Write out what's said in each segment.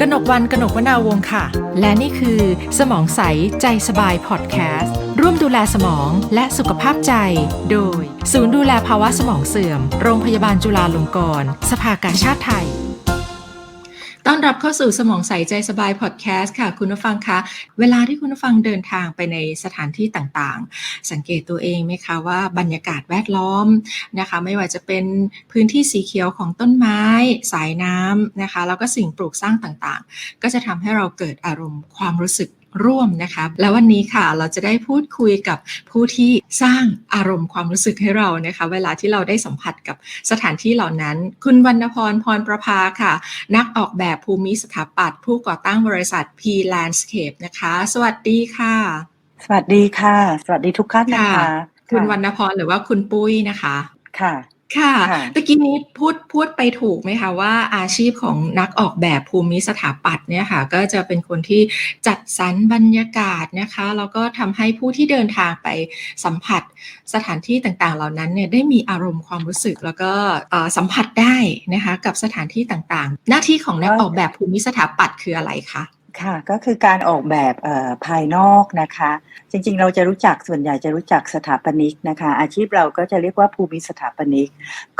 กนกวันกนกวนาวงค่ะ และนี่คือ สมองใสใจสบายพอดแคสต์ร่วมดูแลสมองและสุขภาพใจ โดย ศูนย์ดูแลภาวะสมองเสื่อม โรงพยาบาลจุฬาลงกรณ์สภากาชาติไทย ต้อนรับเข้าสู่สมองใสใจสบายพอดแคสต์ค่ะ คุณผู้ฟังคะเวลาที่คุณผู้ฟังเดินทางไปในสถานที่ต่างๆ สังเกตตัวเองไหมคะว่าบรรยากาศแวดล้อมนะคะ ไม่ว่าจะเป็นพื้นที่สีเขียวของต้นไม้ สายน้ำนะคะ แล้วก็สิ่งปลูกสร้างต่างๆ ก็จะทำให้เราเกิดอารมณ์ความรู้สึก ร่วมนะคะ แล้ววันนี้ค่ะเราจะได้พูดคุยกับผู้ที่สร้างอารมณ์ความรู้สึกให้เรานะคะ เวลาที่เราได้สัมผัสกับสถานที่เหล่านั้น คุณวรรณพรพรประภาค่ะ นักออกแบบภูมิสถาปัตย์ผู้ก่อตั้งบริษัท P Landscape นะคะ สวัสดีค่ะ สวัสดีค่ะ สวัสดีทุกท่านนะคะ คุณวรรณพรหรือว่าคุณปุ้ยนะคะค่ะ ค่ะค่ะตะกี้นี้พูดพูดไปถูกไหมคะว่าอาชีพของนักออกแบบภูมิสถาปัตย์เนี่ยค่ะ ก็จะเป็นคนที่จัดสรรบรรยากาศนะคะแล้วก็ทำให้ผู้ที่เดินทางไปสัมผัสสถานที่ต่างๆ เหล่านั้นเนี่ยได้มีอารมณ์ความรู้สึกแล้วก็เอ่อสัมผัสได้นะคะกับสถานที่ต่างๆ หน้าที่ของนักออกแบบภูมิสถาปัตย์คืออะไรคะ ค่ะก็คือการออกแบบเอ่อภายนอกนะคะ จริงๆ เราจะรู้จักส่วนใหญ่จะรู้จักสถาปนิกนะคะ อาชีพเราก็จะเรียกว่าภูมิสถาปนิก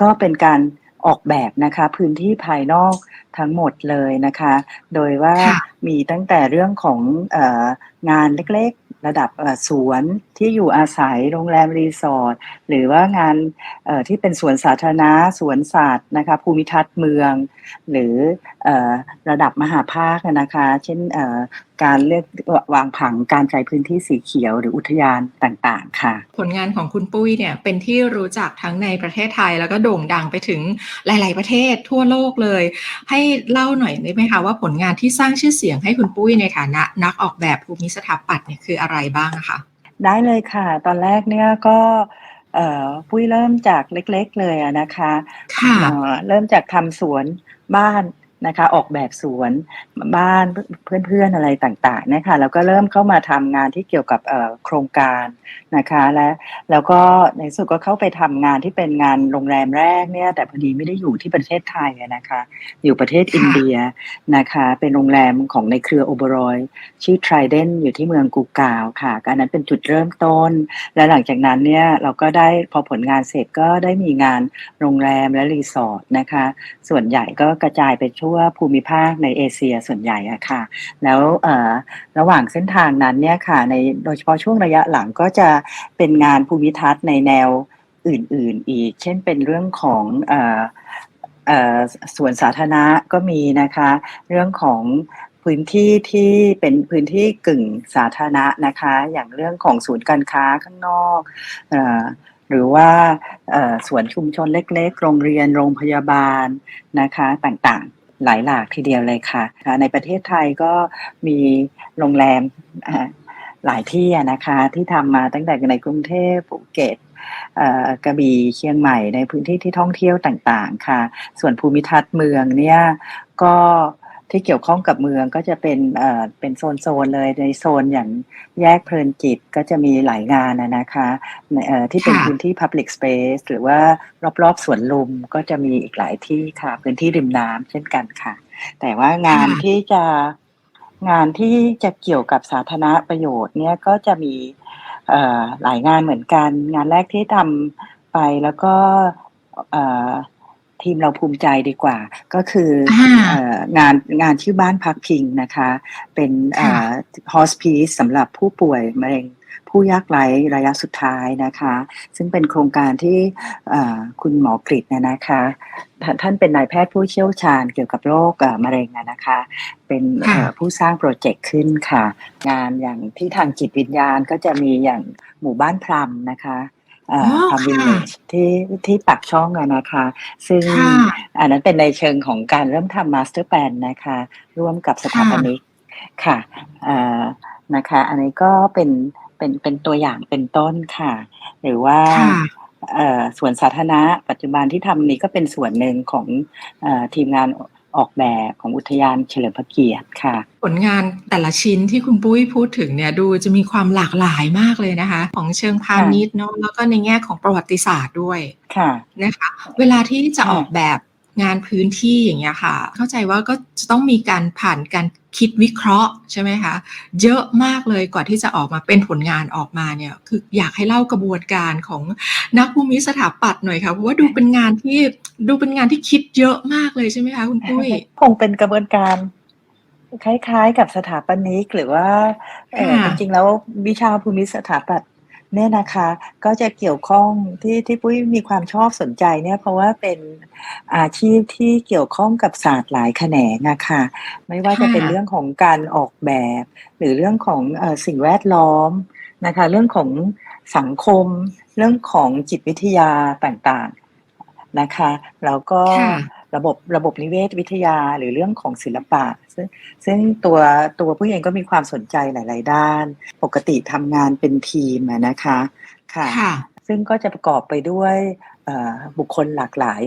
ก็เป็นการออกแบบนะคะพื้นที่ภายนอกทั้งหมดเลยนะคะ โดยว่าค่ะมีตั้งแต่เรื่องของเอองานเล็กๆ ระดับสวนที่อยู่อาศัยโรงแรมรีสอร์ทหรือว่างานที่เป็นสวนสาธารณะสวนสัตว์นะคะภูมิทัศน์เมือง หรืออระดับมหาภาคนะคะ เช่น การเลือกวางผังการใช้พื้นที่สีเขียวหรืออุทยานต่างๆ ค่ะ ผลงานของคุณปุ้ยเนี่ยเป็นที่รู้จักทั้งในประเทศไทย แล้วก็โด่งดังไปถึงหลาย ๆ ประเทศทั่วโลกเลย ให้เล่าหน่อยได้ไหมคะว่าผลงานที่สร้างชื่อเสียงให้คุณปุ้ยในฐานะนักออกแบบภูมิสถาปัตย์เนี่ยคืออะไรบ้างอะคะ ได้เลยค่ะ ตอนแรกเนี่ยก็เอ่อปุ้ยเริ่มจากเล็ก ๆ เลยอะนะคะค่ะเอ่อเริ่มจากทำสวนบ้าน นะคะออกแบบสวนบ้านเพื่อนๆอะไรต่างๆนะคะแล้วก็เริ่มเข้ามาทำงานที่เกี่ยวกับเอ่อโครงการนะคะและแล้วก็ในที่สุดก็เข้าไปทำงานที่เป็นงานโรงแรมแรกเนี่ยแต่พอดีไม่ได้อยู่ที่ประเทศไทยอะนะคะอยู่ประเทศค่ะอินเดียนะคะเป็นโรงแรมของในเครือโอเบรอยชื่อ Trident อยู่ที่เมืองกูกาวค่ะก็อันนั้นเป็นจุดเริ่มต้น และหลังจากนั้นเนี่ยเราก็ได้พอผลงานเสร็จก็ได้มีงานโรงแรมและรีสอร์ทนะคะส่วนใหญ่ก็กระจายไปทั่วภูมิภาคในเอเชียส่วนใหญ่อะค่ะ แล้วระหว่างเส้นทางนั้นเนี่ยค่ะในโดยเฉพาะช่วงระยะหลังก็จะเป็นงานภูมิทัศน์ในแนวอื่นๆอีก เช่นเป็นเรื่องของอ่อเอ่อสวนสาธารณะก็มีนะคะ เรื่องของพื้นที่ที่เป็นพื้นที่กึ่งสาธารณะนะคะ อย่างเรื่องของศูนย์การค้าข้างนอกอหรือว่าสวนชุมชนเล็กๆ โรงเรียน โรงพยาบาลนะคะต่างๆ หลายหลากทีเดียวเลยค่ะ ในประเทศไทยก็มีโรงแรมหลายที่นะคะที่ทำมาตั้งแต่ในกรุงเทพภูเก็ตกระบี่เชียงใหม่ในพื้นที่ที่ท่องเที่ยวต่างๆค่ะ ส่วนภูมิทัศน์เมืองเนี่ยก็ ที่เกี่ยวข้องกับเมืองก็จะเป็นเอ่อเป็นโซนๆเลยในโซนอย่างแยกเพลินจิตก็จะมีหลายงานนะนะคะในเอ่อที่เป็นค่ะ พื้นที่ Public Space หรือว่ารอบๆสวนลุมก็จะมีอีกหลายที่ค่ะ พื้นที่ริมน้ำเช่นกันค่ะ แต่ว่างานค่ะ ที่จะงานที่จะเกี่ยวกับสาธารณประโยชน์เนี่ยก็จะมีเอ่อหลายงานเหมือนกัน งานแรกที่ทำไปแล้วก็เอ่อ ทีมเราภูมิใจดีกว่า ก็คืออาเอ่องานงานชื่อบ้านพักพิงนะคะ เป็นเอ่อ hospice สำหรับผู้ป่วยมะเร็งผู้ยากไร้ระยะสุดท้ายนะคะ ซึ่งเป็นโครงการที่เอ่อคุณหมอกฤษเนี่ยนะคะท่านท่านเป็นนายแพทย์ผู้เชี่ยวชาญเกี่ยวกับโรคเอ่อมะเร็งอะนะคะ เป็นเอ่อค่ะผู้สร้างโปรเจกต์ขึ้นค่ะ งานอย่างที่ทางจิตวิญญาณก็จะมีอย่างหมู่บ้านพลัมนะคะ เอ่ออ๋อพลัมวิลค่ะเลจที่ที่ปักช่องอะนะคะ ซึ่งค่ะอันนั้นเป็นในเชิงของการเริ่มทำมาสเตอร์แ n นนะคะ ร่วมกับสถาปนิกค่ะเอ่อนะคะ อันนี้ก็เป็นเป็นเป็นตัวอย่างเป็นต้นค่ะ หรือว่าค่ะเอ่อส่วนสาธารณะปัจจุบันที่ทำนี้ก็เป็นส่วนหนึ่งของเอ่อทีมงาน ออกแบบของอุทยานเฉลิมพระเกียรติค่ะ ผลงานแต่ละชิ้นที่คุณปุ้ยพูดถึงเนี่ยดูจะมีความหลากหลายมากเลยนะคะ ของเชิงพาณิชย์เนาะแล้วก็ในแง่ของประวัติศาสตร์ด้วยค่ะนะคะ เวลาที่จะค่ะออกแบบ งานพื้นที่อย่างเงี้ยค่ะ เข้าใจว่าก็จะต้องมีการผ่านการคิดวิเคราะห์ใช่ไหมคะเยอะมากเลยกว่าที่จะออกมาเป็นผลงานออกมาเนี่ยคืออยากให้เล่ากระบวนการของนักภูมิสถาปัตย์หน่อยค่ะเพราะว่าดูเป็นงานที่ดูเป็นงานที่คิดเยอะมากเลยใช่ไหมคะคุณปุ้ยคงเป็นกระบวนการคล้ายๆ กับสถาปนิกหรือว่าเอ่อค่ะจริงๆแล้ววิชาภูมิสถาปัตย์ เนี่ยนะคะก็จะเกี่ยวข้องที่ที่ปุ้ยมีความชอบสนใจเนี่ยเพราะว่าเป็นอาชีพที่เกี่ยวข้องกับศาสตร์หลายแขนงอะค่ะไม่ว่าจะเป็นเรื่องของการออกแบบ หรือเรื่องของอสิ่งแวดล้อมนะคะ เรื่องของสังคม เรื่องของจิตวิทยาต่างๆนะคะ แล้วก็ ระบบระบบนิเวศวิทยาหรือเรื่องของศิลปะ ซึ่งซึ่งตัวตัวผู้เองก็มีความสนใจหลาย ๆ ด้าน ปกติทำงานเป็นทีมอะนะคะค่ะค่ะ ซึ่งก็จะประกอบไปด้วยเอ่อบุคคลหลากหลาย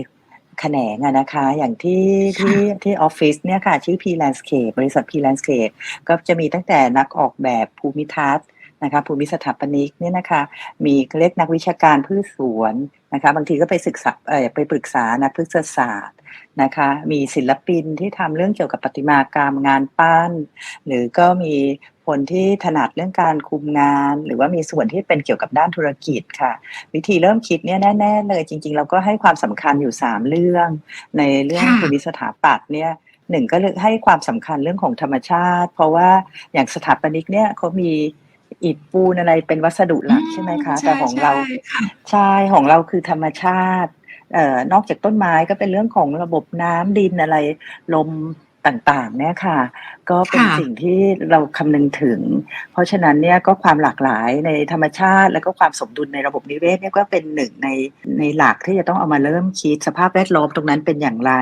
แขนงอะนะคะ อย่างที่ค่ะที่ที่ออฟฟิศเนี่ยค่ะ ชื่อ P Landscape บริษัท P Landscape ก็จะมีตั้งแต่นักออกแบบภูมิทัศน์นะคะภูมิสถาปนิกเนี่ยนะคะ มีเรียกนักวิชาการพืชสวนนะคะ บางทีก็ไปศึกษาเอ่อไปปรึกษานักพฤกษศาสตร์ นะคะ มีศิลปินที่ทำเรื่องเกี่ยวกับประติมากรรมงานปั้น หรือก็มีคนที่ถนัดเรื่องการคุมงาน หรือว่ามีส่วนที่เป็นเกี่ยวกับด้านธุรกิจค่ะ วิธีเริ่มคิดเนี่ยแน่ๆเลยจริง ๆ เราก็ให้ความสำคัญอยู่สามเรื่อง ในเรื่องค่ะภูมิสถาปัตย์เนี่ยหนึ่งก็เลยให้ความสำคัญเรื่องของธรรมชาติ เพราะว่าอย่างสถาปนิกเนี่ยเขามีอิฐปูนอะไรเป็นวัสดุหลักใช่ไหมคะ แต่ของเราใช่ค่ะใช่ของเราคือธรรมชาติเอ่อ นอกจากต้นไม้ก็เป็นเรื่องของระบบน้ำดินอะไรลมต่างๆเนี่ยค่ะ ก็เป็นค่ะสิ่งที่เราคำนึงถึง เพราะฉะนั้นเนี่ยก็ความหลากหลายในธรรมชาติ แล้วก็ความสมดุลในระบบนิเวศเนี่ยก็เป็นหนึ่งในในหลักที่จะต้องเอามาเริ่มคิดสภาพแวดล้อมตรงนั้นเป็นอย่างไร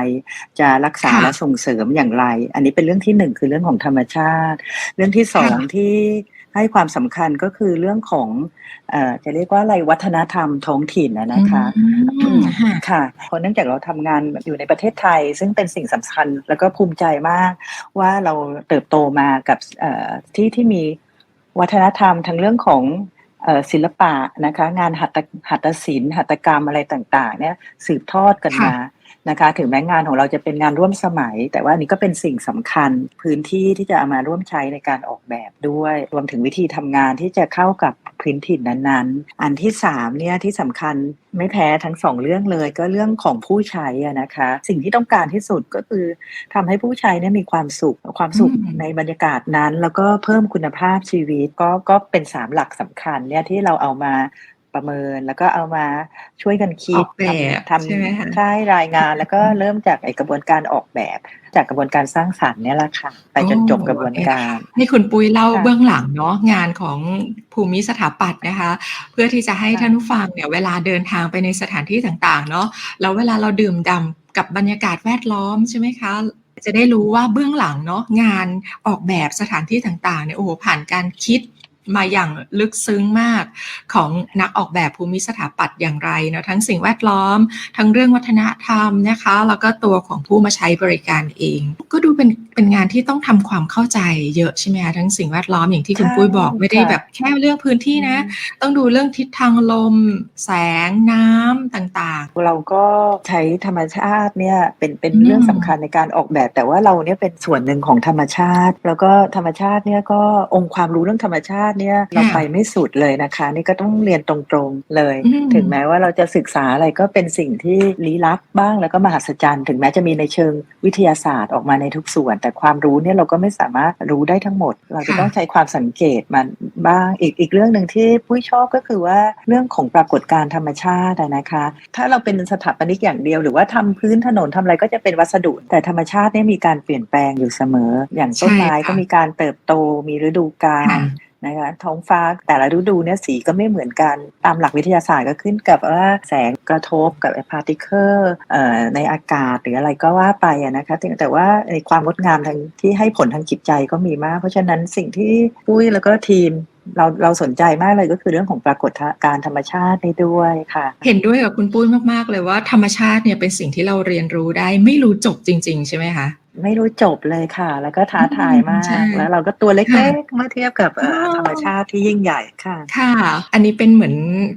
จะรักษาค่ะและส่งเสริมอย่างไร อันนี้เป็นเรื่องที่หนึ่งคือเรื่องของธรรมชาติ เรื่องที่สองค่ะที่ ให้ความสำคัญก็คือเรื่องของเอ่อจะเรียกว่าอะไรวัฒนธรรมท้องถิ่นนะนะคะอืมค่ะค่ะเพราะเนื่องจากเราทำงานอยู่ในประเทศไทย ซึ่งเป็นสิ่งสำคัญแล้วก็ภูมิใจมาก ว่าเราเติบโตมากับเอ่อที่ที่มีวัฒนธรรมทั้งเรื่องของเอ่อศิลปะนะคะ งานหัตถหัตถศิลป์หัตถกรรมอะไรต่าง ๆ เนี่ยสืบทอดกันค่ะมา นะคะ ถึงแม้งานของเราจะเป็นงานร่วมสมัย แต่ว่าอันนี้ก็เป็นสิ่งสำคัญพื้นที่ที่จะเอามาร่วมใช้ในการออกแบบด้วย รวมถึงวิธีทำงานที่จะเข้ากับพื้นถิ่นนั้นๆ อันที่สามเนี่ยที่สำคัญไม่แพ้ทั้งสองเรื่องเลยก็เรื่องของผู้ใช้อะนะคะ สิ่งที่ต้องการที่สุดก็คือทำให้ผู้ใช้เนี่ยมีความสุขความสุขอืมในบรรยากาศนั้น แล้วก็เพิ่มคุณภาพชีวิตก็ก็เป็นสามหลักสำคัญเนี่ยที่เราเอามา ประเมิน แล้วก็เอามาช่วยกันคิดออกแบบทำใช่ไหมคะใช่รายงาน แล้วก็เริ่มจากไอกระบวนการออกแบบ จากกระบวนการสร้างสรรค์เนี่ยแหละค่ะ ไปจนโอ้จบกระบวนการ ให้คุณปุ้ยเล่าค่ะเบื้องหลังเนาะงานของภูมิสถาปัตย์นะคะ เพื่อที่จะให้ค่ะท่านผู้ฟังเนี่ยเวลาเดินทางไปในสถานที่ต่างๆ เนาะแล้วเวลาเราดื่มด่ำกับบรรยากาศแวดล้อมใช่ไหมคะจะได้รู้ว่าเบื้องหลังเนาะงานออกแบบสถานที่ต่างๆเนี่ยโอ้โหผ่านการคิด มาอย่างลึกซึ้งมากของนักออกแบบภูมิสถาปัตย์อย่างไรเนาะทั้งสิ่งแวดล้อม ทั้งเรื่องวัฒนธรรมนะคะ แล้วก็ตัวของผู้มาใช้บริการเอง ก็ดูเป็นเป็นงานที่ต้องทำความเข้าใจเยอะใช่ไหมคะทั้งสิ่งแวดล้อมอย่างที่คุณใช่ปุ้ยบอกไม่ได้ค่ะแบบแค่เรื่องพื้นที่นะ ต้องดูเรื่องทิศทางลม แสงน้ำต่างเราก็ใช้ธรรมชาติเนี่ยเป็นเป็นอืมเรื่องสำคัญในการออกแบบ แต่ว่าเราเนี่ยเป็นส่วนหนึ่งของธรรมชาติ แล้วก็ธรรมชาติเนี่ยก็องค์ความรู้เรื่องธรรมชาติเนี่ยเราไปไม่สุดเลยนะคะ นี่ก็ต้องเรียนตรงๆเลยอืมถึงแม้ว่าเราจะศึกษาอะไรก็เป็นสิ่งที่ลี้ลับบ้างแล้วก็มหัศจรรย์ ถึงแม้จะมีในเชิงวิทยาศาสตร์ออกมาในทุกส่วน แต่ความรู้เนี่ยเราก็ไม่สามารถรู้ได้ทั้งหมด เราจะต้องใช้ความสังเกตมันบ้างอีกอีกเรื่องหนึ่งที่ปุ้ยชอบก็คือว่าเรื่องของปรากฏการณ์ธรรมชาติอะนะคะ ถ้าเราเป็นสถาปนิกอย่างเดียว หรือว่าทำพื้นถนนทำอะไรก็จะเป็นวัสดุ แต่ธรรมชาติเนี่ยมีการเปลี่ยนแปลงอยู่เสมอ อย่างต้นไม้ใช่ค่ะก็มีการเติบโตมีฤดูกาๆลค่ะ นะคะท้องฟ้าแต่ละฤดูเนี่ยสีก็ไม่เหมือนกันตามหลักวิทยาศาสตร์ก็ขึ้นกับว่าแสงกระทบกับพาร์ติเคิลในอากาศหรืออะไรก็ว่าไปนะคะแต่ว่าในความงดงามทางที่ให้ผลทางจิตใจก็มีมาก เพราะฉะนั้นสิ่งที่ปุ้ยแล้วก็ทีมเราเราสนใจมากเลยก็คือเรื่องของปรากฏการธรรมชาตินี่ด้วยค่ะ เห็นด้วยกับคุณปุ้ยมากๆเลยว่าธรรมชาติเนี่ยเป็นสิ่งที่เราเรียนรู้ได้ไม่รู้จบจริง ๆ ใช่ไหมคะ ไม่รู้จบเลยค่ะ แล้วก็ท้าทายมาใช่กแล้วเราก็ตัวเล็ค่ะกๆเมื่อเทียบกับเอ่ออ๋อธรรมชาติที่ยิ่งใหญ่ค่ะ ค่ะ อันนี้เป็นเหมือน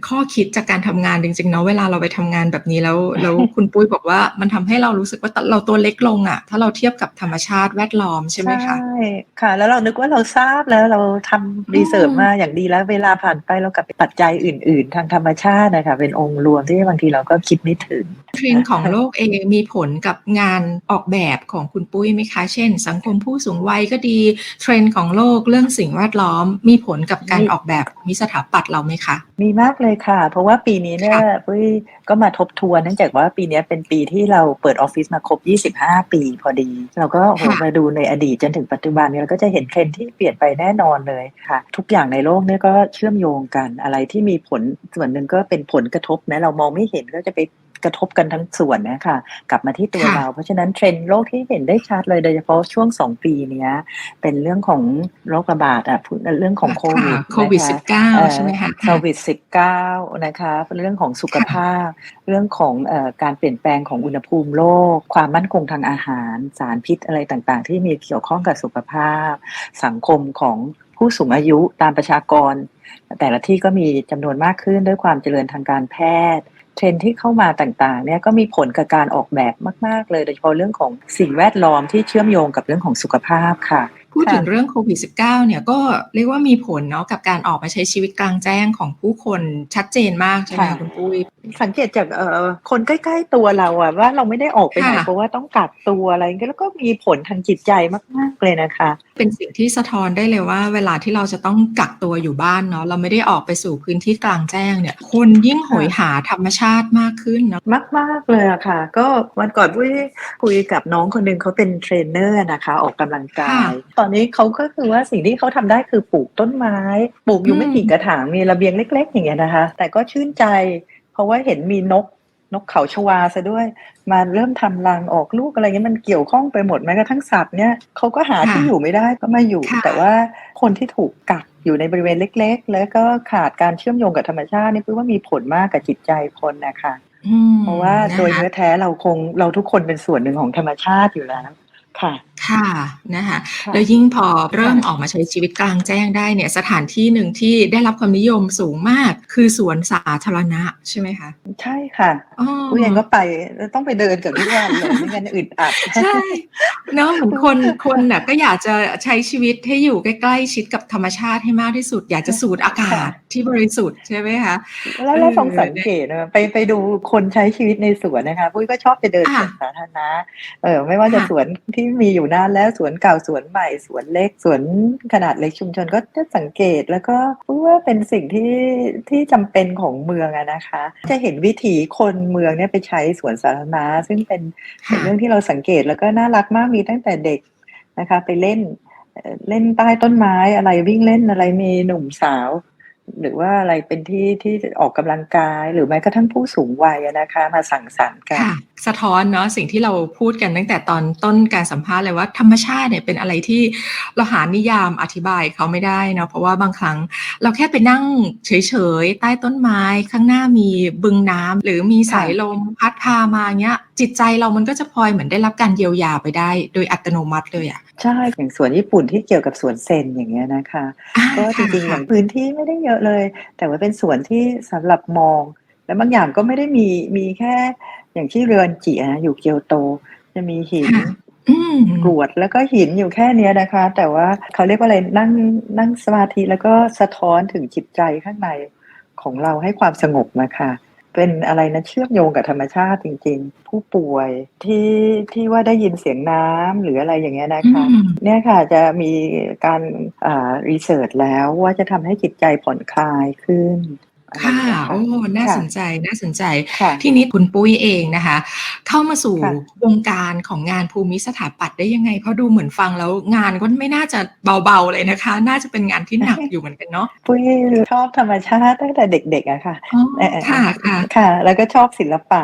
ข้อคิดจากการทำงานจริงๆเนาะเวลาเราไปทำงานแบบนี้แล้วแล้วคุณปุ้ยบอกว่ามันทำให้เรารู้สึกว่าเราตัวเล็กลงอะถ้าเราเทียบกับธรรมชาติแวดล้อมใช่ไหมคะค่ะ แล้วเรานึกว่าเราทราบแล้วเราทำรีเสิร์ชมาอย่างดีแล้วเวลาผ่านไปเรากลับไปปัจจัยอื่น ๆ ทางธรรมชาตินะคะเป็นองค์รวมที่บางทีเราก็คิดไม่ถึงเทรนด์ของโลกเองมีผลกับงานออกแบบของคุณปุ้ยไหมคะ เช่น สังคมผู้สูงวัยก็ดี เทรนด์ของโลกเรื่องสิ่งแวดล้อมมีผลกับการมีออกแบบมิสถาปัตย์เราไหมคะ มีมากเลยค่ะ เพราะว่าปีนี้เนี่ยค่ะปุ้ยก็มาทบทวนเนื่องจากว่าปีนี้เป็นปีที่เราเปิดออฟฟิศมาครบ 25 ปีพอดี เราก็โอ้โหค่ะมาดูในอดีตจนถึงปัจจุบันเนี่ยเราก็จะเห็นเทรนด์ที่เปลี่ยนไปแน่นอนเลยค่ะ ทุกอย่างในโลกเนี่ยก็เชื่อมโยงกันอะไรที่มีผลส่วนหนึ่งก็เป็นผลกระทบนะเรามองไม่เห็นก็จะไป กระทบกันทั้งส่วนนะคะกลับมาที่ตัวค่ะเรา เพราะฉะนั้นเทรนด์โลกที่เห็นได้ชัดเลยโดยเฉพาะช่วงสองปีเนี้ย เป็นเรื่องของโรคระบาดอะเรื่องของโควิดะโควิดนะคะ19ใช่ไหมคะโควิด -19 นะคะเป็นเรื่องของสุขภาพ เรื่องของเออการเปลี่ยนแปลงของอุณหภูมิโลก ความมั่นคงทางอาหารสารพิษอะไรต่างๆ ที่มีเกี่ยวข้องกับสุขภาพ สังคมของผู้สูงอายุตามประชากร แต่ละที่ก็มีจำนวนมากขึ้นด้วยความเจริญทางการแพทย์ เทรนด์ที่เข้ามาต่างๆเนี่ยก็มีผลกับการออกแบบมาก ๆ เลย โดยเฉพาะเรื่องของสิ่งแวดล้อมที่เชื่อมโยงกับเรื่องของสุขภาพค่ะ พูดถึงค่ะเรื่องโควิด -19 เนี่ยก็เรียกว่ามีผลเนาะกับการออกมาใช้ชีวิตกลางแจ้งของผู้คนชัดเจนมากใช่ไหมคะค่ะคุณปุ้ยสังเกตจากเอ่อคนใกล้ ๆ ตัวเราอะว่าเราไม่ได้ออกไปไหนค่ะเพราะว่าต้องกักตัวอะไรอย่างเงี้ยแล้วก็มีผลทางจิตใจมาก ๆ เลยนะคะเป็นสิ่งที่สะท้อนได้เลยว่า เวลาที่เราจะต้องกักตัวอยู่บ้านเนาะเราไม่ได้ออกไปสู่พื้นที่กลางแจ้งเนี่ย คนยิ่งโหยหาธรรมชาติมากขึ้นเนาะมากๆเลยอะค่ะ ก็วันก่อนปุ้ยคุยกับน้องคนหนึ่งเขาเป็นเทรนเนอร์นะคะ ออกกำลังกาย ตอนนี้เขาก็คือว่าสิ่งที่เขาทำได้คือปลูกต้นไม้ ปลูกอยู่ไม่กี่กระถางมีระเบียงเล็ก ๆ อย่างเงี้ยนะคะ แต่ก็ชื่นใจ เพราะว่าเห็นมีนก นกเขาชวาซะด้วยมาเริ่มทำรังออกลูกอะไรเงี้ยมันเกี่ยวข้องไปหมดแม้กระทั่งสัตว์เนี่ยเขาก็หาที่อยู่ไม่ได้ก็มาอยู่ค่ะแต่ว่าคนที่ถูกกักอยู่ในบริเวณเล็ก ๆ แล้วก็ขาดการเชื่อมโยงกับธรรมชาตินี่ปุ้ยว่ามีผลมากกับจิตใจคนนะคะอืมเพราะว่าโดยนะคะเนื้อแท้เราคงเราทุกคนเป็นส่วนหนึ่งของธรรมชาติอยู่แล้วค่ะ ค่ะนะคะค่ะ แล้วยิ่งพอเริ่มค่ะออกมาใช้ชีวิตกลางแจ้งได้เนี่ย สถานที่หนึ่งที่ได้รับความนิยมสูงมาก คือสวนสาธารณะใช่ไหมคะใช่ค่ะอ๋อ ผู้เองก็ไปต้องไปเดินกับทุกวันเลยไม่งั้นอึดอัด ใช่เนาะเหมือนคนคนน่ะก็อยากจะใช้ชีวิตให้อยู่ใกล้ๆชิดกับธรรมชาติให้มากที่สุด อยากจะสูดอากาศค่ะ ที่บริสุทธิ์ใช่ไหมคะแล้วเราเออลองสังเกตนะไปไปดูคนใช้ชีวิตในสวนนะคะปุ้ยก็ชอบไปเดินสค่ะวนสาธารณะเออไม่ว่าจะค่ะสวนที่มีอยู่นานแล้วสวนเก่าสวนใหม่สวนเล็กสวนขนาดเล็กชุมชนก็จะสังเกตแล้วก็ปุ้ยว่าเป็นสิ่งที่ที่จำเป็นของเมืองอะนะคะ จะเห็นวิถีคนเมืองเนี่ยไปใช้สวนสาธารณะซึ่งเป็นเป็นเรื่องที่เราสังเกตแล้วก็น่ารักมากมีตั้งแต่เด็กนะคะ ไปเล่นเอ่อเล่นใต้ต้นไม้อะไรวิ่งเล่นอะไรมีหนุ่มสาว หรือว่าอะไรเป็นที่ที่ออกกำลังกาย หรือแม้กระทั่งผู้สูงวัยอะนะคะ มาสั่งสรรค์กันค่ะสะท้อนเนาะสิ่งที่เราพูดกันตั้งแต่ตอนต้นการสัมภาษณ์เลยว่าธรรมชาติเนี่ยเป็นอะไรที่เราหานิยามอธิบายเขาไม่ได้เนาะเพราะว่าบางครั้งเราแค่ไปนั่งเฉยๆ ใต้ต้นไม้ข้างหน้ามีบึงน้ำหรือมีสายลมพัดพามาเงี้ย จิตใจเรามันก็จะพลอยเหมือนได้รับการเยียวยาไปได้ โดยอัตโนมัติเลยอะใช่อย่างสวนญี่ปุ่นที่เกี่ยวกับสวนเซนอย่างเงี้ยนะคะอ่าก็จริงๆอค่ะย่างพื้นที่ไม่ได้เยอะเลย แต่ว่าเป็นสวนที่สำหรับมอง แล้วบางอย่างก็ไม่ได้มีมีแค่อย่างที่เรือนจิอะอยู่เกียวโต จะมีหินค่ะอืมกรวดแล้วก็หินอยู่แค่เนี้ยนะคะ แต่ว่าเขาเรียกว่าอะไรนั่งนั่งสมาธิแล้วก็สะท้อนถึงจิตใจข้างในของเราให้ความสงบนะคะ เป็นอะไรนะเชื่อมโยงกับธรรมชาติจริง ๆ ผู้ป่วยที่ที่ว่าได้ยินเสียงน้ำหรืออะไรอย่างเงี้ยนะคะอืมเนี่ยค่ะจะมีการอ่ารีเสิร์ชแล้วว่าจะทำให้จิตใจผ่อนคลายขึ้น อะไรอค่ะย่างเงี้ยโอ้น่าสนใจ น่าสนใจ ค่ะ ทีนี้คุณปุ้ยเองนะคะ เข้ามาสู่ค่ะ วงการของงานภูมิสถาปัตย์ได้ยังไง เพราะดูเหมือนฟังแล้วงานก็ไม่น่าจะเบา ๆ เลยนะคะ น่าจะเป็นงานที่หนักอยู่เหมือนกันเนาะ ปุ้ยชอบธรรมชาติตั้งแต่เด็กๆอะค่ะอ๋อ เอ่อค่ะ ค่ะ ค่ะ แล้วก็ชอบศิลปะ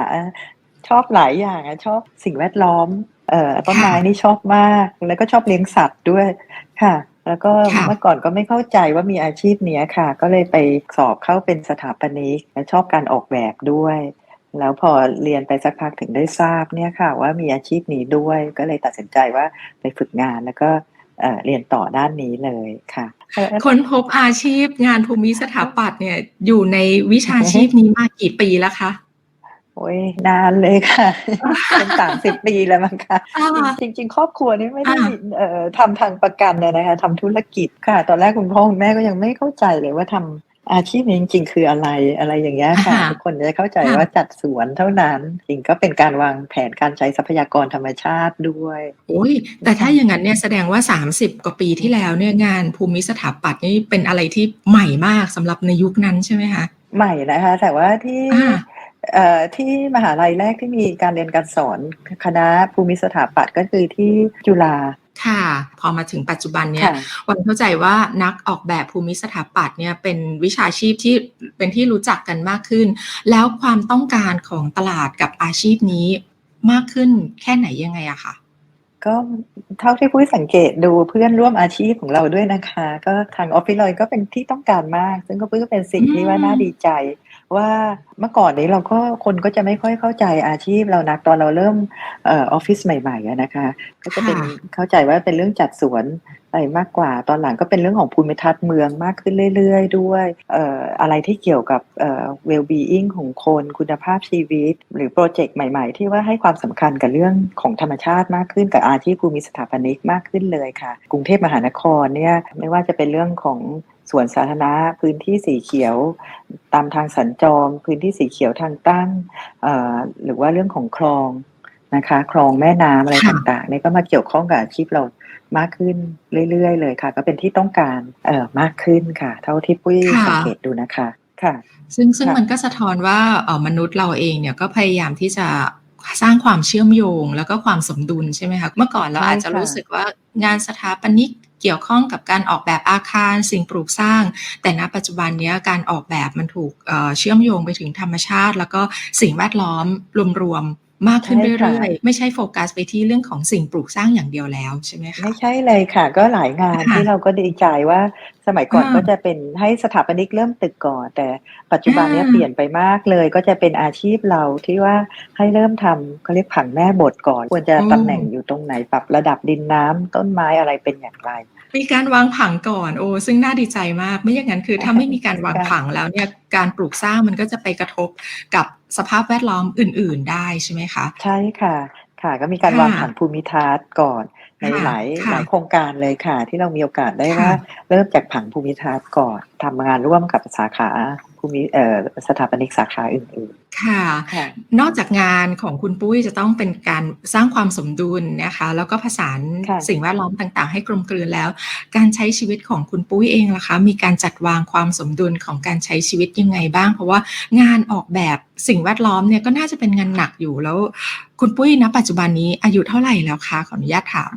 ชอบหลายอย่างอะชอบสิ่งแวดล้อม เอ่อต้นไม้นี่ชอบมาก แล้วก็ชอบเลี้ยงสัตว์ด้วยค่ะ แล้วก็ค่ะเมื่อก่อนก็ไม่เข้าใจว่ามีอาชีพเนี้ยค่ะ ก็เลยไปสอบเข้าเป็นสถาปนิกและชอบการออกแบบด้วย แล้วพอเรียนไปสักพักถึงได้ทราบเนี่ยค่ะ ว่ามีอาชีพนี้ด้วย ก็เลยตัดสินใจว่าไปฝึกงานแล้วก็เอ่อเรียนต่อด้านนี้เลยค่ะเอ่อค้นพบอาชีพงานภูมิสถาปัตย์เนี่ยอยู่ในวิชาชีพนี้มากี่ปีแล้วคะ โอ้ยนานเลยค่ะ เป็นสามสิบปีแล้วมั้งคะอ่าจริง ๆ ครอบครัวนี่ไม่ได้อ่าเอ่อทำทางประกันเลยนะคะทำธุรกิจค่ะ ตอนแรกคุณพ่อคุณแม่ก็ยังไม่เข้าใจเลยว่าทำอาชีพนี้จริงๆคืออะไรอะไรอย่างเงี้ยค่ะค่ะทุกคนจะเข้าใจค่ะว่าจัดสวนเท่านั้นจริงก็เป็นการวางแผนการใช้ทรัพยากรธรรมชาติด้วยโอ้ยแต่ถ้าอย่างนั้นเนี่ยแสดงว่า 30 กว่าปีที่แล้วเนี่ยงานภูมิสถาปัตย์นี่เป็นอะไรที่ใหม่มากสำหรับในยุคนั้นใช่ไหมคะใหม่นะคะ แต่ว่าที่อ่าเอ่อ ที่มหาลัยแรกที่มีการเรียนการสอนคณะภูมิสถาปัตย์ก็คือที่จุฬาค่ะ พอมาถึงปัจจุบันเนี่ยค่ะวันเข้าใจว่านักออกแบบภูมิสถาปัตย์เนี่ยเป็นวิชาชีพที่เป็นที่รู้จักกันมากขึ้น แล้วความต้องการของตลาดกับอาชีพนี้มากขึ้นแค่ไหนยังไงอะคะก็เท่าที่พุ้ยสังเกตดูเพื่อนร่วมอาชีพของเราด้วยนะคะ ก็ทางออฟฟิศเลยก็เป็นที่ต้องการมาก ซึ่งก็พุ้ยก็เป็นสิ่งที่ว่าน่าดีใจ ว่าเมื่อก่อนนี้เราก็คนก็จะไม่ค่อยเข้าใจอาชีพเรานักตอนเราเริ่มเออออฟฟิศใหม่ๆอะนะคะ ก็จะเป็นค่ะเข้าใจว่าเป็นเรื่องจัดสวนอะไรมากกว่าตอนหลังก็เป็นเรื่องของภูมิทัศน์เมืองมากขึ้นเรื่อยๆ ด้วยเอ่ออะไรที่เกี่ยวกับเอ่อ well being ของคนคุณภาพชีวิต หรือโปรเจกต์ใหม่ๆ ที่ว่าให้ความสำคัญกับเรื่องของธรรมชาติมากขึ้นกับอาชีพภูมิสถาปนิกมากขึ้นเลยค่ะ กรุงเทพมหานครเนี่ยไม่ว่าจะเป็นเรื่องของ สวนสาธารณะพื้นที่สีเขียว ตามทางสัญจรพื้นที่สีเขียวทางตั้งเอ่อหรือว่าเรื่องของคลองนะคะ คลองแม่น้ำอะไรค่ะต่างๆเนี่ยก็มาเกี่ยวข้องกับอาชีพเรามากขึ้นเรื่อยๆเลยค่ะ ก็เป็นที่ต้องการเอ่อมากขึ้นค่ะ เท่าที่ปุ้ยค่ะสังเกตดูนะคะค่ะ ซึ่งซึ่งค่ะมันก็สะท้อนว่าเอ่อมนุษย์เราเองเนี่ยก็พยายามที่จะสร้างความเชื่อมโยง แล้วก็ความสมดุลใช่ไหมคะเมื่อก่อนเราใช่อาจจะค่ะรู้สึกว่างานสถาปนิก เกี่ยวข้องกับการออกแบบอาคารสิ่งปลูกสร้าง แต่ณปัจจุบันเนี้ยการออกแบบมันถูกเอ่อเชื่อมโยงไปถึงธรรมชาติ แล้วก็สิ่งแวดล้อมรวมๆ มากขึ้นใช่ค่ะเรื่อยๆ ไม่ใช่โฟกัสไปที่เรื่องของสิ่งปลูกสร้างอย่างเดียวแล้วใช่ไหมคะไม่ใช่เลยค่ะ ก็หลายงานค่ะที่เราก็ดีใจว่าสมัยก่อนอ่าก็จะเป็นให้สถาปนิกเริ่มตึกก่อน แต่ปัจจุบันเนี้ยอ่าเปลี่ยนไปมากเลยก็จะเป็นอาชีพเราที่ว่าให้เริ่มทำเขาเรียกผังแม่บทก่อน ควรจะตำแหน่งอยู่ตรงไหนปรับระดับดินน้ำต้นไม้อะไรเป็นอย่างไรมีการวางผังก่อนโอ้ซึ่งน่าดีใจมาก ไม่อย่างนั้นคือถ้าไม่มีการวางค่ะผังแล้วเนี่ยการปลูกสร้างมันก็จะไปกระทบกับ สภาพแวดล้อมอื่น ๆ ได้ใช่ไหมคะ ใช่ค่ะ ค่ะ ก็มีการค่ะวางผังภูมิทัศน์ก่อนในค่ะหลายค่ะหลายโครงการเลยค่ะ ที่เรามีโอกาสได้ค่ะว่า เริ่มจากผังภูมิทัศน์ก่อนทำงานร่วมกับสาขา ภูมิเอ่อสถาปนิกสาขาอื่นค่ะๆค่ะ นอกจากงานของคุณปุ้ยจะต้องเป็นการสร้างความสมดุลนะคะ แล้วก็ผสานค่ะสิ่งแวดล้อมต่างๆ ให้กลมกลืนแล้ว การใช้ชีวิตของคุณปุ้ยเองล่ะคะ มีการจัดวางความสมดุลของการใช้ชีวิตยังไงบ้าง เพราะว่างานออกแบบสิ่งแวดล้อมเนี่ยก็น่าจะเป็นงานหนักอยู่แล้ว คุณปุ้ยณปัจจุบันนี้อายุเท่าไหร่แล้วคะขออนุญาตถาม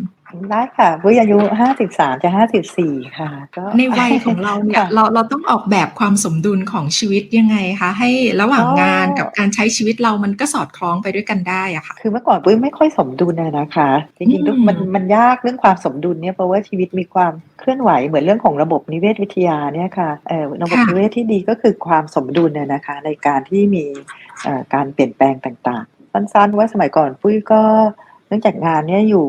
ได้ค่ะปุ้ยอายุห้าสิบสามจะห้าสิบสี่ค่ะ ก็ในวัยของเราเนี่ยค่ะเราเราต้องออกแบบความสมดุลของชีวิตยังไงคะ ให้ระหว่างก็งานกับการใช้ชีวิตเรามันก็สอดคล้องไปด้วยกันได้อะค่ะ คือเมื่อก่อนปุ้ยไม่ค่อยสมดุลนะนะคะจริงๆทุกอืมมันมันยากเรื่องความสมดุลเนี่ยเพราะว่าชีวิตมีความเคลื่อนไหวเหมือนเรื่องของระบบนิเวศวิทยาเนี่ยค่ะเอ่อระบบนิเวศที่ดีก็คือความสมดุลเนี่ยนะคะ ในการที่มีเอ่อการเปลี่ยนแปลงต่างๆ สั้นๆว่าสมัยก่อนปุ้ยก็เนื่องจากงานเนี่ยอยู่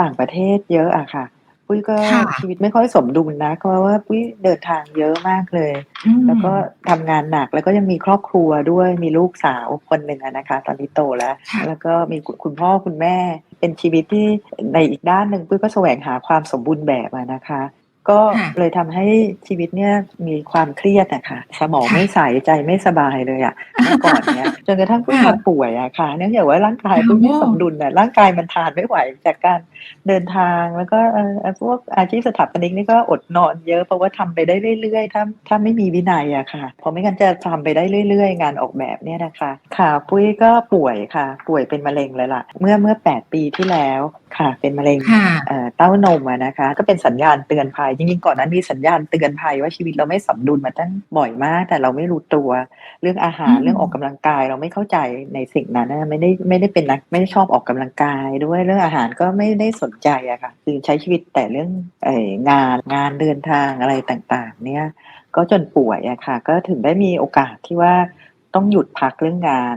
ต่างประเทศเยอะอะค่ะ ปุ้ยก็ค่ะชีวิตไม่ค่อยสมดุลนะเพราะว่าปุ้ยเดินทางเยอะมากเลยอืมแล้วก็ทำงานหนักแล้วก็ยังมีครอบครัวด้วยมีลูกสาวคนหนึ่งอะนะคะ ตอนนี้โตแล้วค่ะแล้วก็มีคุณคุณพ่อคุณแม่ เป็นชีวิตที่ในอีกด้านหนึ่งปุ้ยก็แสวงหาความสมบูรณ์แบบอะนะคะ ก็ค่ะเลยทำให้ชีวิตเนี่ยมีความเครียดนะคะสมองค่ะไม่ใสใจไม่สบายเลยอะเมื่อก่อนเนี้ยจนกระทั่งปุ้ยค่ะมาป่วยอะค่ะเนื่องจากว่าร่างกายปุ้ยไม่โอ้สมดุลอะร่างกายมันทานไม่ไหวจากการเดินทางแล้วก็เอ่อพวกอาชีพสถาปนิกนี่ก็อดนอนเยอะเพราะว่าทำไปได้เรื่อยๆถ้าถ้าไม่มีวินัยอะค่ะเพราะไม่งั้นจะทำไปได้เรื่อย ๆ งานออกแบบเนี่ยนะคะค่ะปุ้ยก็ป่วยค่ะ ป่วยเป็นมะเร็งเลยล่ะ เมื่อเมื่อแปดปีที่แล้วค่ะ เป็นมะเร็งค่ะเอ่อเต้านมอะนะคะ ก็เป็นสัญญาณเตือนภัยจริงๆก่อนนั้นมีสัญญาณเตือนภัยว่าชีวิตเราไม่สมดุลมาตั้งบ่อยมาก แต่เราไม่รู้ตัวเรื่องอาหารอืมเรื่องออกกำลังกายเราไม่เข้าใจในสิ่งนั้นนะไม่ได้ไม่ได้เป็นนักไม่ได้ชอบออกกำลังกายด้วยเรื่องอาหารก็ไม่ได้สนใจอะค่ะ คือใช้ชีวิตแต่เรื่องเอ่องานงานเดินทางอะไรต่างๆ เนี่ยก็จนป่วยอะค่ะ ก็ถึงได้มีโอกาสที่ว่าต้องหยุดพักเรื่องงาน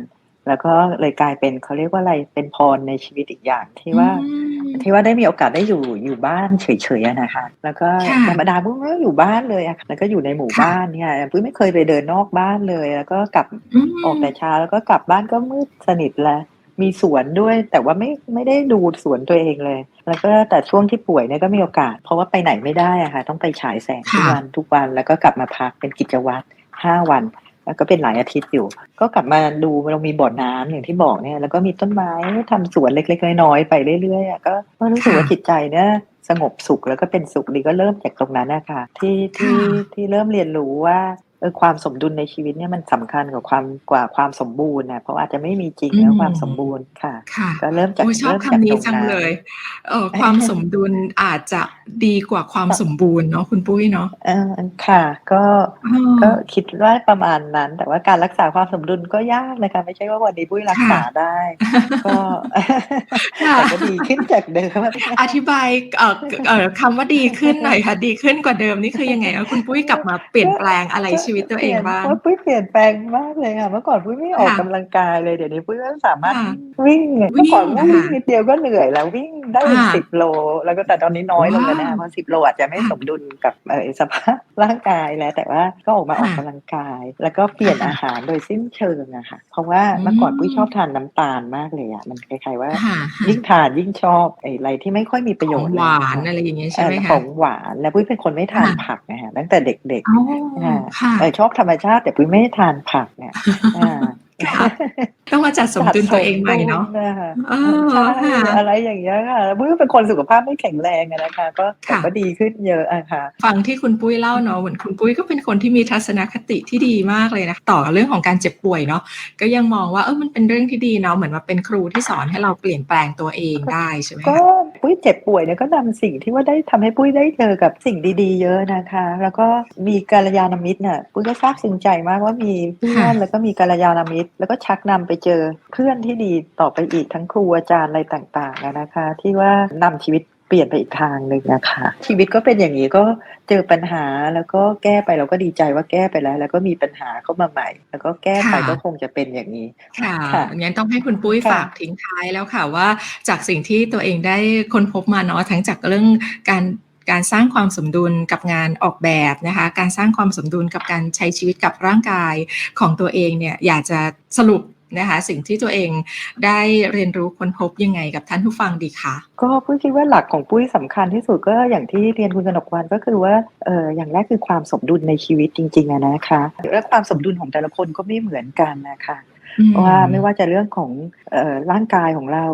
แล้วก็เลยกลายเป็นเขาเรียกว่าอะไรเป็นพรในชีวิตอีกอย่างที่ว่าอืมที่ว่าได้มีโอกาสได้อยู่อยู่บ้านเฉยๆอะนะคะ แล้วก็ค่ะธรรมดาปุ้ยก็อยู่บ้านเลยอะค่ะแล้วก็อยู่ในหมู่ค่ะบ้านเนี่ยปุ้ยไม่เคยไปเดินนอกบ้านเลย แล้วก็กลับอืมออกแต่เช้าแล้วก็กลับบ้านก็มืดสนิทแล้วมีสวนด้วยแต่ว่าไม่ไม่ได้ดูสวนตัวเองเลย แล้วก็แต่ช่วงที่ป่วยเนี่ยก็มีโอกาส เพราะว่าไปไหนไม่ได้อะค่ะ ต้องไปฉายแสงทุกค่ะวันทุกวันแล้วก็กลับมาพักเป็นกิจวัตรห้าวัน แล้วก็เป็นหลายอาทิตย์อยู่ ก็กลับมาดูเรามีบ่อน้ำอย่างที่บอกเนี่ย แล้วก็มีต้นไม้ทำสวนเล็กๆน้อยๆไปเรื่อยๆอะก็ก็รู้สึกว่าจิตใจเนี่ยสงบสุขแล้วก็เป็นสุขดีก็เริ่มจากตรงนั้นนะคะที่ที่ที่เริ่มเรียนรู้ว่า เออความสมดุลในชีวิตเนี่ยมันสำคัญกว่าความกว่าความสมบูรณ์นะเพราะอาจจะไม่มีจริงแล้วความสมบูรณ์ค่ะค่ะก็เริ่มจากโอ้ยชอบเริ่มจากคำนี้ตรงจังนั้นเลยเออความสมดุลอาจจะดีกว่าความสมบูรณ์เนาะคุณปุ้ยเนาะเออค่ะ ก็เออก็คิดว่าประมาณนั้น แต่ว่าการรักษาความสมดุลก็ยากนะคะไม่ใช่ว่าวันนี้ปุ้ยรักษาได้ ก็ค่ะแต่ก็ดีขึ้นจากเดิมอธิบายเอ่อเอ่อคำว่าดีขึ้นหน่อยค่ะ ดีขึ้นกว่าเดิมนี่คือยังไงเอาคุณปุ้ยกลับมาเปลี่ยนแปลงอะไรชีวิตตัวเองบ้างปลี่ยนปุ้ยเปลี่ยนแปลงมากเลยค่ะเมื่อก่อนปุ้ยไม่ออกค่ะกำลังกายเลยเดี๋ยวนี้ปุ้ยก็สามารถค่ะวิ่งวิ่งเมื่อก่อนปุ้ยวิ่งค่ะนิดเดียวก็เหนื่อยแล้ววิ่ง ได้เป็นค่ะสิบโล แล้วก็แต่ตอนนี้น้อยลงแล้วนะว้าวเพราะสิบโลอาจจะไม่ค่ะสมดุลกับเอ่อสภาพร่างกายแล้วแต่ว่าก็ออกมาออกค่ะกำลังกาย แล้วก็เปลี่ยนค่ะอาหารโดยสิ้นเชิงอะค่ะเพราะว่าเมื่อก่อนปุ้ยชอบทานน้ำตาลมากเลยอะมันคล้ายๆว่าค่ะยิ่งทานยิ่งชอบไอ้อะไรที่ไม่ค่อยมีประโยขอชงน์หวานเลยอะไรอย่างเงี้ยเอ่ใช่ไหมอขคะองหวานแล้วปุ้ยเป็นคนไม่ทานค่ะผักนะฮะตั้งแต่เด็กอ๋อๆอ่าค่ะเออชอบธรรมชาติแต่ปุ้ยไม่ได้ทานผักเนี่ยอ่าค่ะต้อง มาจัดสมดุลตัวเองใหม่เนาะจัดสมดุลนะคะเออใช่ค่ะอะไรอย่างเงี้ยค่ะปุ้ยเป็นคนสุขภาพไม่แข็งแรงอะนะคะ ก็แต่ค่ะก็ดีขึ้นเยอะอะค่ะฟังที่คุณปุ้ยเล่าเนาะเหมือนคุณปุ้ยก็เป็นคนที่มีทัศนคติที่ดีมากเลยนะต่อเรื่องของการเจ็บป่วยเนาะก็ยังมองว่าเออมันเป็นเรื่องที่ดีเนาะเหมือนมาเป็นครูที่สอนให้เราเปลี่ยนแปลงตัวเองได้ใช่ไหมก็คะปุ้ยเจ็บป่วยเนี่ยก็นำสิ่งที่ว่าได้ทำให้ปุ้ยได้เจอกับสิ่งดีๆ เยอะนะคะ แล้วก็มีกัลยาณมิตรเนี่ยปุ้ยก็ซาบซึ้งใจมากว่ามีเพื่อนค่ะแล้วก็มีกัลยาณมิตร แล้วก็ชักนำไปเจอเพื่อนที่ดีต่อไปอีกทั้งครูอาจารย์อะไรต่างๆอะนะคะ ที่ว่านำชีวิตเปลี่ยนไปอีกทางหนึ่งนะคะ ชีวิตก็เป็นอย่างนี้ก็เจอปัญหาแล้วก็แก้ไปเราก็ดีใจว่าแก้ไปแล้ว แล้วก็มีปัญหาเข้ามาใหม่ แล้วก็แก้ไปค่ะก็คงจะเป็นอย่างนี้ค่ะค่ะงั้นต้องให้คุณปุ้ยค่ะฝากทิ้งท้ายแล้วค่ะว่าจากสิ่งที่ตัวเองได้ค้นพบมาเนาะทั้งจากเรื่องการการสร้างความสมดุลกับงานออกแบบนะคะ การสร้างความสมดุลกับการใช้ชีวิตกับร่างกายของตัวเองเนี่ยอยากจะสรุป นะคะ สิ่งที่ตัวเองได้เรียนรู้ค้นพบยังไงกับท่านผู้ฟังดีคะก็ปุ้ยคิดว่าหลักของปุ้ยสำคัญที่สุดก็อย่างที่เรียนคุณกนกวันก็คือว่าเอออย่างแรกคือความสมดุลในชีวิตจริงๆอะนะคะ และความสมดุลของแต่ละคนก็ไม่เหมือนกันนะคะอืมว่าไม่ว่าจะเรื่องของเอ่อร่างกายของเรา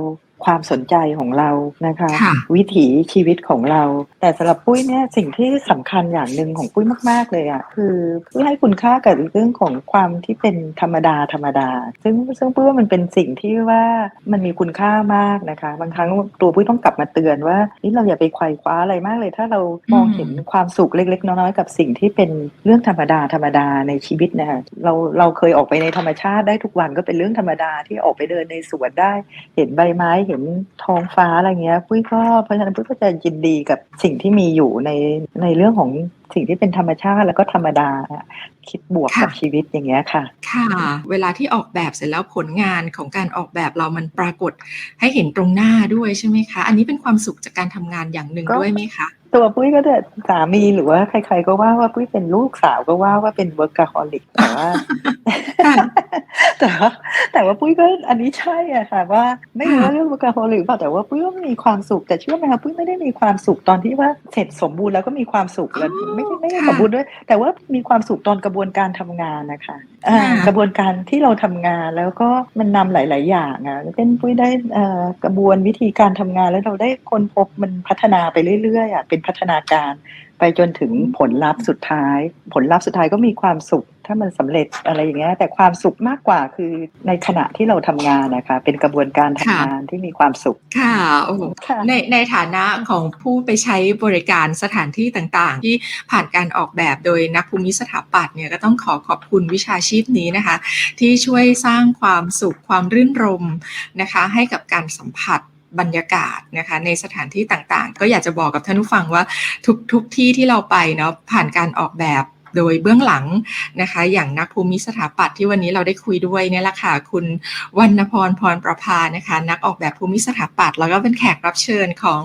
ความสนใจของเรานะคะค่ะวิถีชีวิตของเรา แต่สำหรับปุ้ยเนี่ยสิ่งที่สำคัญอย่างหนึ่งของปุ้ยมาก ๆ เลยอะ่ะคือปุ้ยให้คุณค่ากับเรื่องของความที่เป็นธรรมดาธรรมดา ซึ่งซึ่งปุ้ยว่ามันเป็นสิ่งที่ว่ามันมีคุณค่ามากนะคะ บางครั้งตัวปุ้ยต้องกลับมาเตือนว่านี่เราอย่าไปไขว่คว้าอะไรมากเลย ถ้าเรามองเห็นความสุขเล็ก ๆ น้อยๆกับสิ่งที่เป็นเรื่องธรรมดาธรรมดาในชีวิตนะคะเราเราเคยออกไปในธรรมชาติได้ทุกวันก็เป็นเรื่องธรรมดาที่ออกไปเดินในสวนได้ เห็นใบไม้เห็นท้องฟ้าอะไรเงี้ย ปุ้ยก็เพราะฉะนั้นปุ้ยก็จะยินดีกับสิ่งที่มีอยู่ในในเรื่องของสิ่งที่เป็นธรรมชาติแล้วก็ธรรมดาอะคิดบวกกับค่ะชีวิตอย่างเงี้ยค่ะ ค่ะ เวลาที่ออกแบบเสร็จแล้วผลงานของการออกแบบเรามันปรากฏให้เห็นตรงหน้าด้วยใช่ไหมคะ อันนี้เป็นความสุขจากการทำงานอย่างหนึ่งก็ด้วยไหมคะ ตัวปุ้ยก็จะสามีหรือว่าใคร ๆ ก็ว่าว่าปุ้ยเป็นลูกสาวก็ว่าว่าเป็นเวิร์ก h ฮอลิกแต่ว่าค่ะแต่ว่าแต่ว่าปุ้ยก็อันนี้ใช่อะค่ะ ว่าไม่รู้ค่ะว่าเรื่องเวิร์ก h ฮอลิกเปล่าแต่ว่าปุ้ยก็มีความสุขแต่เชื่อไหมคะปุ้ยไม่ได้มีความสุขตอนที่ว่าเสร็จสมบูรณ์แล้วก็มีความสุขแล้วไม่ใช่ไม่ได้สมบูรณ์ด้วย แต่ว่ามีความสุขตอนกระบวนการทำงานนะคะอ่ากระบวนการที่เราทำงานแล้วก็มันนำหลาย ๆ อย่างอะเป็นปุ้ยได้เอ่อกระบวนวิธีการทำงานแล้วเราได้ค้นพบมันพัฒนาไปเรื่อยๆอะเป็นพัฒนาการ ไปจนถึงผลลัพธ์สุดท้าย ผลลัพธ์สุดท้ายก็มีความสุข ถ้ามันสำเร็จอะไรอย่างเงี้ยแต่ความสุขมากกว่าคือในขณะที่เราทำงานนะคะ เป็นกระบวนการทำงานที่มีความสุขค่ะโอ้โหค่ะในในฐานะของผู้ไปใช้บริการสถานที่ต่างๆ ที่ผ่านการออกแบบโดยนักภูมิสถาปัตย์เนี่ยก็ต้องขอขอบคุณวิชาชีพนี้นะคะ ที่ช่วยสร้างความสุขความรื่นรมนะคะ ให้กับการสัมผัส บรรยากาศนะคะในสถานที่ต่างๆ ก็อยากจะบอกกับท่านผู้ฟังว่าทุกทุกที่ที่เราไปเนาะผ่านการออกแบบโดยเบื้องหลังนะคะ อย่างนักภูมิสถาปัตย์ที่วันนี้เราได้คุยด้วยเนี่ยแหละค่ะคุณวรรณพรพรประภานะคะ นักออกแบบภูมิสถาปัตย์แล้วก็เป็นแขกรับเชิญของ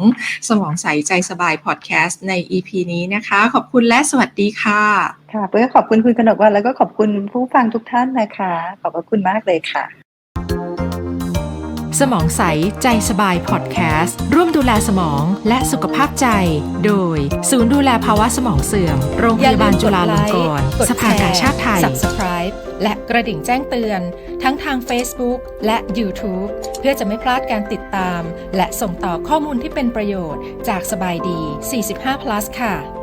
สมองใสใจสบายพอดแคสต์ใน EP นี้นะคะ ขอบคุณและสวัสดีค่ะค่ะเพื่อขอบคุณคุณกนกวันแล้วก็ขอบคุณผู้ฟังทุกท่านนะคะ ขอบคุณมากเลยค่ะ สมองใส ใจสบายพอดแคสต์ ร่วมดูแลสมองและสุขภาพใจ โดย ศูนย์ดูแลภาวะสมองเสื่อม โรงพยาบาลจุฬาลงกรณ์สภากาชาติไทย Subscribe และกระดิ่งแจ้งเตือน ทั้งทาง Facebook และ YouTube เพื่อจะไม่พลาดการติดตาม และส่งต่อข้อมูลที่เป็นประโยชน์จากสบายดี 45 plus ค่ะ